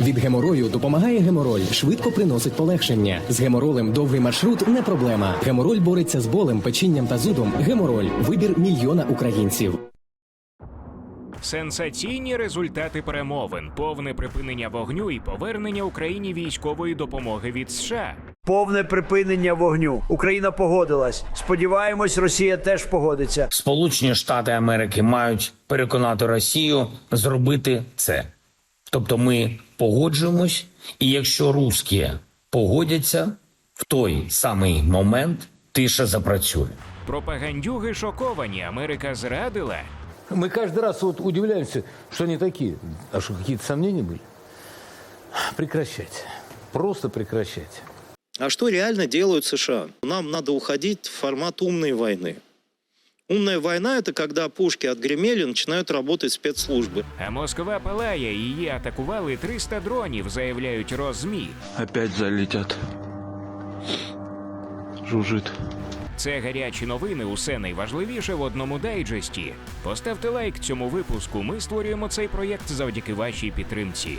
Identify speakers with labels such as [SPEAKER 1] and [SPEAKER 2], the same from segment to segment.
[SPEAKER 1] Від геморою допомагає гемороль, швидко приносить полегшення. З геморолем довгий маршрут не проблема. Гемороль бореться з болем, печінням та зудом. Гемороль вибір мільйона українців.
[SPEAKER 2] Сенсаційні результати перемовин, повне припинення вогню і повернення Україні військової допомоги від США.
[SPEAKER 3] Повне припинення вогню. Україна погодилась. Сподіваємось, Росія теж погодиться.
[SPEAKER 4] Сполучені Штати Америки мають переконати Росію зробити це. Тобто ми погоджуємось, і якщо русські погодяться, в той самий момент тиша запрацює.
[SPEAKER 2] Пропагандюги шоковані. Америка зрадила.
[SPEAKER 5] Мы каждый раз вот удивляемся, что они такие. А что, какие-то сомнения были? Прекращать. Просто прекращать.
[SPEAKER 6] А что реально делают США? Нам надо уходить в формат умной войны. Умная война – это когда пушки отгремели, начинают работать спецслужбы.
[SPEAKER 2] А Москва палає. Її атакували 300 дронів, заявляють Розмі.
[SPEAKER 7] Опять залетят. Жужжит.
[SPEAKER 2] Це гарячі новини. Усе найважливіше в одному дайджесті. Поставте лайк цьому випуску. Ми створюємо цей проєкт завдяки вашій підтримці.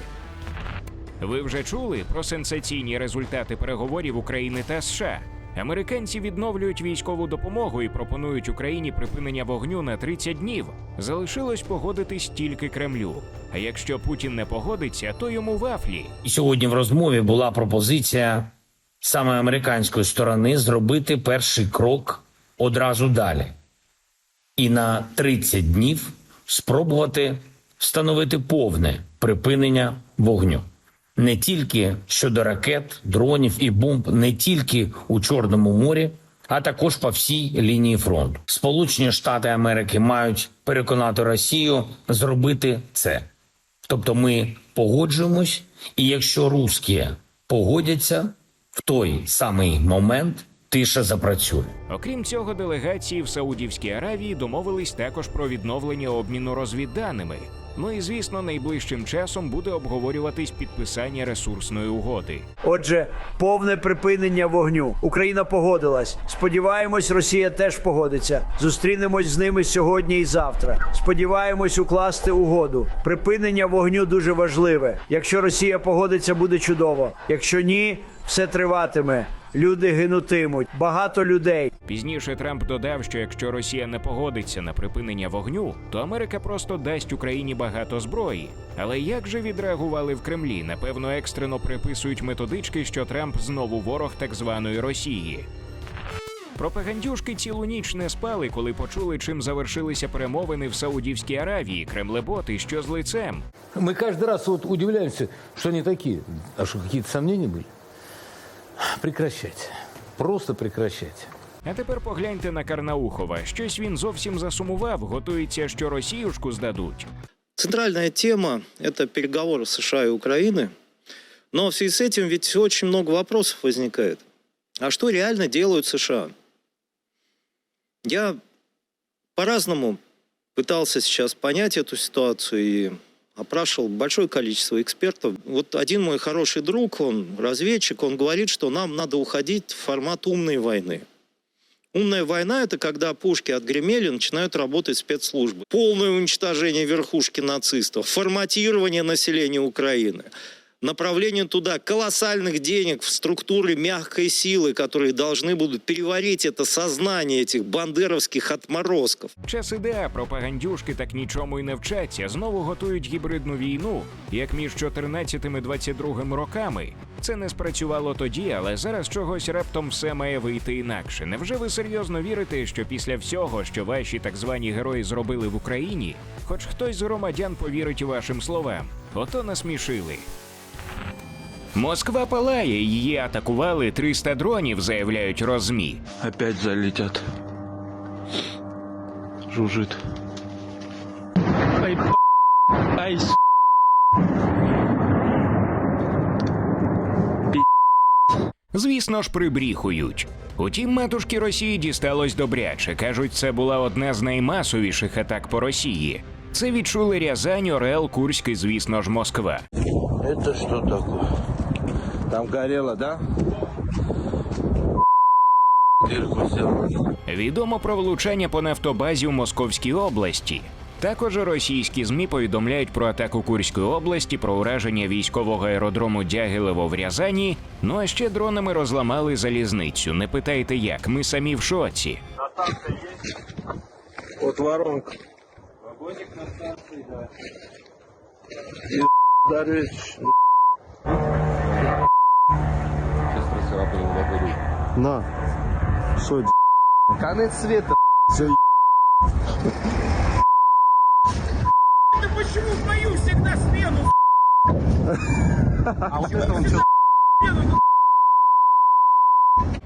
[SPEAKER 2] Ви вже чули про сенсаційні результати переговорів України та США. Американці відновлюють військову допомогу і пропонують Україні припинення вогню на 30 днів. Залишилось погодитись тільки Кремлю. А якщо Путін не погодиться, то йому вафлі.
[SPEAKER 4] І сьогодні в розмові була пропозиція саме американської сторони зробити перший крок одразу далі. І на 30 днів спробувати встановити повне припинення вогню. Не тільки щодо ракет, дронів і бомб, не тільки у Чорному морі, а також по всій лінії фронту. Сполучені Штати Америки мають переконати Росію зробити це. Тобто ми погоджуємось, і якщо русські погодяться, в той самий момент тиша запрацює.
[SPEAKER 2] Окрім цього, делегації в Саудівській Аравії домовились також про відновлення обміну розвідданими. Ну і звісно, найближчим часом буде обговорюватись підписання ресурсної угоди.
[SPEAKER 3] Отже, повне припинення вогню. Україна погодилась. Сподіваємось, Росія теж погодиться. Зустрінемось з ними сьогодні і завтра. Сподіваємось укласти угоду. Припинення вогню дуже важливе. Якщо Росія погодиться, буде чудово. Якщо ні, все триватиме. Люди гинутимуть. Багато людей.
[SPEAKER 2] Пізніше Трамп додав, що якщо Росія не погодиться на припинення вогню, то Америка просто дасть Україні багато зброї. Але як же відреагували в Кремлі? Напевно, екстрено приписують методички, що Трамп знову ворог так званої Росії. Пропагандюшки цілу ніч не спали, коли почули, чим завершилися перемовини в Саудівській Аравії. Кремлеботи, що з лицем.
[SPEAKER 5] Мы каждый раз вот удивляемся, что они такие. А что, какие-то сомнения были? Прекращать. Просто прекращать.
[SPEAKER 2] А тепер погляньте на Карнаухова. Щось він зовсім засумував, готується, що Росіюшку здадуть.
[SPEAKER 6] Центральная тема – это переговоры США и Украины. Но в связи с этим ведь очень много вопросов возникает. А что реально делают США? Я по-разному пытался сейчас понять эту ситуацию и опрашивал большое количество экспертов. Вот один мой хороший друг, он разведчик, он говорит, что нам надо уходить в формат умной войны. Умная война – это когда пушки отгремели, начинают работать спецслужбы. Полное уничтожение верхушки нацистов, форматирование населения Украины, направление туда колоссальных денег в структуры мягкой силы, которые должны будут переварить это сознание этих бандеровских отморозков.
[SPEAKER 2] Час іде, а пропагандюшки так нічому й не вчаться. Знову готують гібридну війну, як між 14 і 22 роками. Це не спрацювало тоді, але зараз чогось раптом все має вийти інакше. Невже ви серйозно вірите, що після всього, що ваші так звані герої зробили в Україні, хоч хтось з громадян повірить вашим словам? Ото насмішили. Москва палає, її атакували 300 дронів, заявляють розмі.
[SPEAKER 7] Опять залетят. Жужжит. Ай, Ай, с***.
[SPEAKER 2] Звісно ж, прибріхують. Утім, матушки Росії дісталось добряче. Кажуть, це була одна з наймасовіших атак по Росії. Це відчули Рязань, Орел, Курськ і, звісно ж, Москва.
[SPEAKER 8] Это что такое? Там горело, да?
[SPEAKER 2] Відомо про влучання по нафтобазі у Московській області. Також російські змі повідомляють про атаку Курської області, про ураження військового аеродрому Дягилево в Рязані. Ну а ще дронами розламали залізницю. Не питайте як, ми самі в шоці.
[SPEAKER 8] Вот воронка. Вагоник на станции, да. На. Что, Конец света. Все,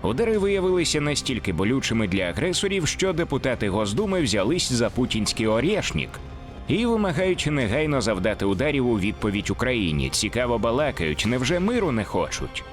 [SPEAKER 2] Удари виявилися настільки болючими для агресорів, що депутати Госдуми взялись за путінський орєшнік і вимагають негайно завдати ударів у відповідь Україні. Цікаво балакають, невже миру не хочуть?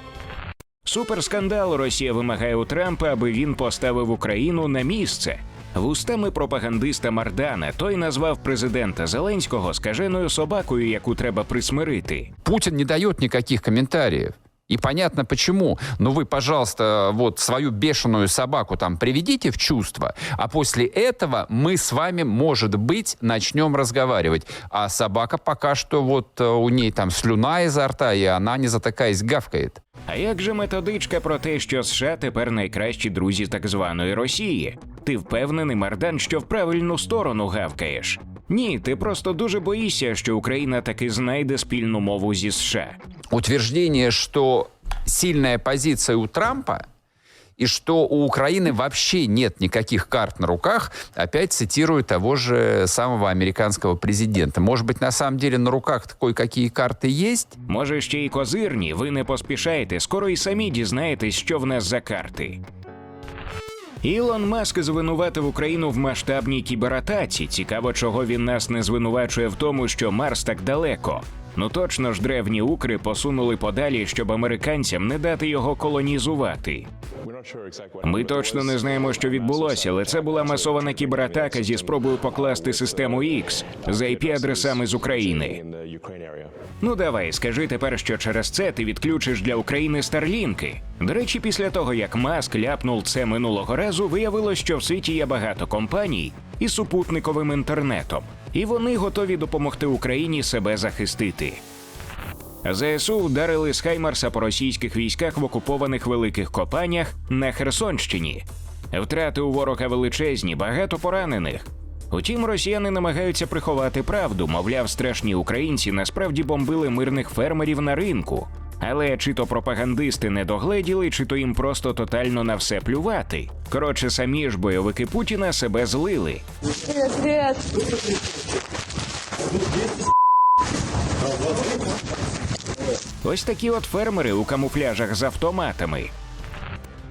[SPEAKER 2] Суперскандал Росія вимагає у Трампа, аби він поставив Україну на місце. Вустами пропагандиста Мардана той назвав президента Зеленського скаженою собакою, яку треба присмирити.
[SPEAKER 9] Путін не дає ніяких комментариев. И понятно почему. Но вы, пожалуйста, вот свою бешеную собаку там приведите в чувство, а после этого мы с вами, может быть, начнем разговаривать. А собака пока что вот э, у ней там слюна изо рта, и она не затыкаясь гавкает.
[SPEAKER 2] А як же методичка про те, що США тепер найкращі друзі так званої Росії? Ти впевнений, Мардан, що в правильну сторону гавкаєш? Ні, ти просто дуже боїшся, що Україна таки знайде спільну мову зі США.
[SPEAKER 9] Утверждение, что сильная позиция у Трампа и что у Украины вообще нет никаких карт на руках, опять цитирую того же самого американского президента. Может быть, на самом деле на руках кое-какие карты есть?
[SPEAKER 2] Може, ще й козирні, ви не поспішайте, скоро і самі дізнаєтесь, що в нас за карти. Ілон Маск звинуватив Україну в масштабній кібератаці. Цікаво, чого він нас не звинувачує в тому, що Марс так далеко. Ну точно ж древні укри посунули подалі, щоб американцям не дати його колонізувати. Ми точно не знаємо, що відбулося, але це була масована кібератака зі спробою покласти систему X з IP-адресами з України. Ну давай, скажи тепер, що через це ти відключиш для України старлінки. До речі, після того як Маск ляпнув це минулого разу, виявилось, що в світі є багато компаній із супутниковим інтернетом, і вони готові допомогти Україні себе захистити. ЗСУ вдарили з Хаймарса по російських військах в окупованих великих копанях на Херсонщині. Втрати у ворога величезні, багато поранених. Утім, росіяни намагаються приховати правду, мовляв, страшні українці насправді бомбили мирних фермерів на ринку. Але чи то пропагандисти не догледіли, чи то їм просто тотально на все плювати. Коротше, самі ж бойовики Путіна себе злили. Ось такі от фермери у камуфляжах з автоматами.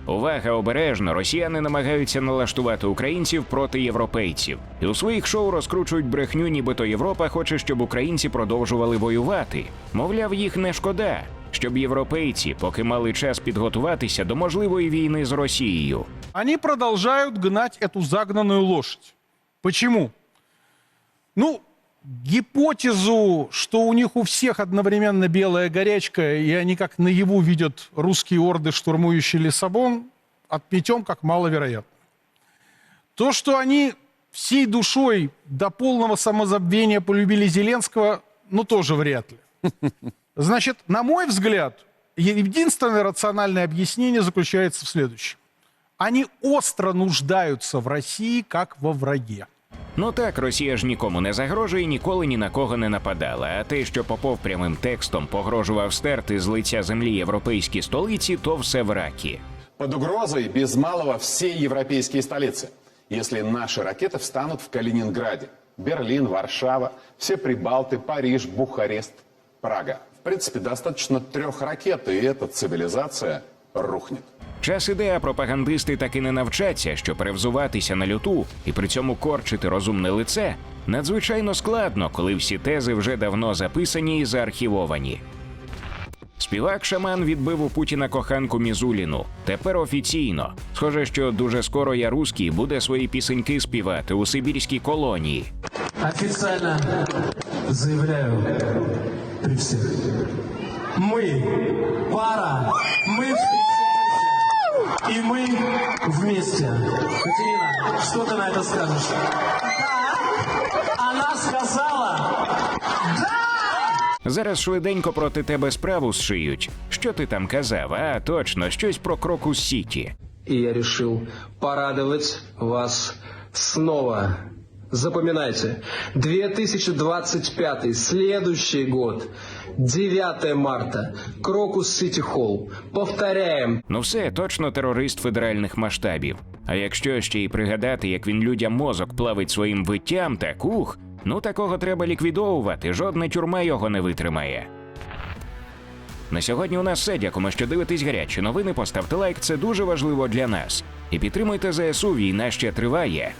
[SPEAKER 2] Увага обережно, росіяни намагаються налаштувати українців проти європейців, і у своїх шоу розкручують брехню, нібито Європа хоче, щоб українці продовжували воювати. Мовляв, їх не шкода, щоб європейці, поки мали час підготуватися до можливої війни з Росією.
[SPEAKER 10] Они продолжают гнать эту загнанную лошадь. Почему? Ну, гипотезу, что у них у всех одновременно белая горячка, и они как наяву видят русские орды, штурмующие Лиссабон, отметем как маловероятно. То, что они всей душой до полного самозабвения полюбили Зеленского, ну, тоже вряд ли. Значит, на мой взгляд, единственное рациональное объяснение заключается в следующем. Они остро нуждаются в России как во враге.
[SPEAKER 2] Ну так, Росія ж нікому не загрожує, і ніколи ні на кого не нападала. А те, що Попов прямим текстом погрожував стерти з лиця землі європейські столиці, то все в ракі.
[SPEAKER 11] Под угрозой без малого все европейские столицы, если наши ракеты встанут в Калининграде. Берлин, Варшава, все Прибалты, Париж, Бухарест, Прага. В принципе, достаточно трех ракет, и эта цивилизация рухнет.
[SPEAKER 2] Час іде, а пропагандисти таки не навчаться, що перевзуватися на люту і при цьому корчити розумне лице надзвичайно складно, коли всі тези вже давно записані і заархівовані. Співак Шаман відбив у Путіна коханку Мізуліну. Тепер офіційно. Схоже, що дуже скоро я руський буде свої пісеньки співати у сибірській колонії.
[SPEAKER 12] Официально заявляю при всех. Мы пара, мы встречаемся, и мы вместе. Катерина, что ты на это скажешь? Да, она сказала?
[SPEAKER 2] Зараз швиденько проти тебе справу зшиють. Що ти там казав? А точно, щось про Крокус Сіті.
[SPEAKER 12] И я решил порадовать вас снова. Запоминайте, 2025, следующий год, 9 марта, Крокус Сити Холл. Повторяем,
[SPEAKER 2] Ну все, точно терорист федеральних масштабів. А якщо ще й пригадати, як він людям мозок плавить своїм виттям та кух, ну такого треба ліквідовувати, жодна тюрма його не витримає. На сьогодні у нас все. Дякуємо, що дивитесь гарячі новини. Поставте лайк, це дуже важливо для нас. І підтримуйте ЗСУ, війна ще триває.